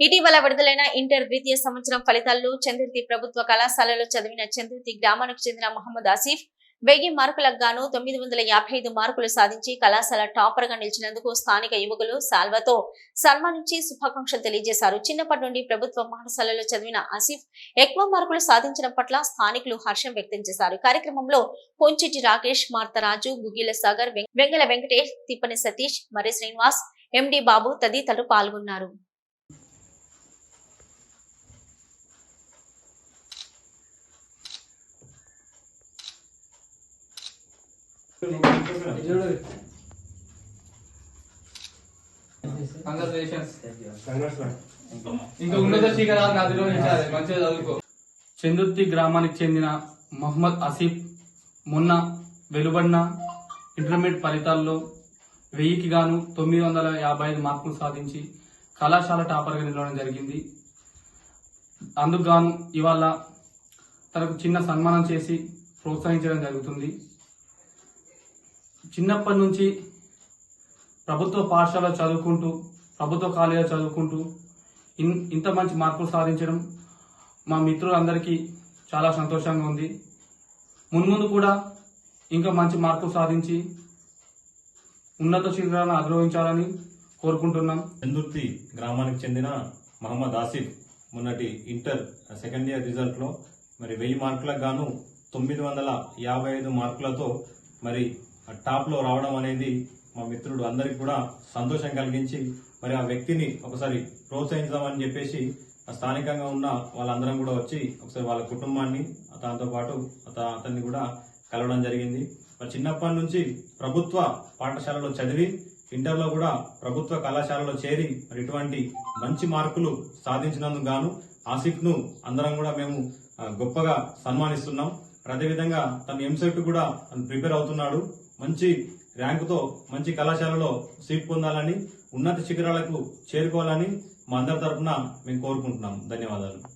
ఇటీవల విడుదలైన ఇంటర్ ద్వితీయ సంవత్సరం ఫలితాల్లో చంద్రుతి ప్రభుత్వ కళాశాలలో చదివిన చంద్రుతి గ్రామానికి చెందిన మహమ్మద్ ఆసిఫ్ వెయ్యి మార్కులకు గాను తొమ్మిది వందల యాభై ఐదు మార్కులు సాధించి కళాశాల టాపర్గా నిలిచినందుకు స్థానిక యువకులు సాల్వతో సన్మానించి శుభాకాంక్షలు తెలియజేశారు. చిన్నప్పటి నుండి ప్రభుత్వ పాఠశాలలో చదివిన ఆసిఫ్ ఎక్కువ మార్కులు సాధించడం పట్ల స్థానికులు హర్షం వ్యక్తం చేశారు. కార్యక్రమంలో పొంచిటి రాకేష్ మార్తరాజు గుగిల సాగర్ వెంగల వెంకటేష్ తిప్పని సతీష్ మరి శ్రీనివాస్ ఎండి బాబు తదితరులు పాల్గొన్నారు. ఇంకా ఉన్నత మంచిగా చదువుకో. చందుర్తి గ్రామానికి చెందిన మహమ్మద్ ఆసిఫ్ మొన్న వెలువడిన ఇంటర్మీడియట్ ఫలితాల్లో వెయ్యికి గాను తొమ్మిది వందల యాభై ఐదు మార్కులు సాధించి కళాశాల టాపర్గా నిలవడం జరిగింది. అందుకు గాను ఇవాళ తనకు చిన్న సన్మానం చేసి ప్రోత్సహించడం జరుగుతుంది. చిన్నప్పటి నుంచి ప్రభుత్వ పాఠశాల చదువుకుంటూ ప్రభుత్వ కాలేజీలో చదువుకుంటూ ఇన్ ఇంత మంచి మార్కులు సాధించడం మా మిత్రులందరికీ చాలా సంతోషంగా ఉంది. మున్ముందు కూడా ఇంకా మంచి మార్కులు సాధించి ఉన్నత శిఖరాలను అధిరోహించాలని కోరుకుంటున్నాం. చందుర్తి గ్రామానికి చెందిన మహమ్మద్ ఆసిఫ్ మొన్నటి ఇంటర్ సెకండ్ ఇయర్ రిజల్ట్లో మరి వెయ్యి మార్కులకు గాను తొమ్మిది వందల యాభై ఐదు మార్కులతో మరి టాప్లో రావడం అనేది మా మిత్రుడు అందరికి కూడా సంతోషం కలిగించి మరి ఆ వ్యక్తిని ఒకసారి ప్రోత్సహించామని చెప్పేసి స్థానికంగా ఉన్న వాళ్ళందరం కూడా వచ్చి ఒకసారి వాళ్ళ కుటుంబాన్ని దాంతో పాటు అత- అతన్ని కూడా కలవడం జరిగింది. మరి చిన్నప్పటి నుంచి ప్రభుత్వ పాఠశాలలో చదివి ఇంటర్లో కూడా ప్రభుత్వ కళాశాలలో చేరి మరి ఇటువంటి మంచి మార్కులు సాధించినందుకు గాను ఆసిఫ్ను అందరం కూడా మేము గొప్పగా సన్మానిస్తున్నాం. అదేవిధంగా తన ఎంసెట్ కూడా తను ప్రిపేర్ అవుతున్నాడు. మంచి ర్యాంకుతో మంచి కళాశాలలో సీట్ పొందాలని ఉన్నత శిఖరాలకు చేరుకోవాలని మా అందరి తరఫున మేము కోరుకుంటున్నాం. ధన్యవాదాలు.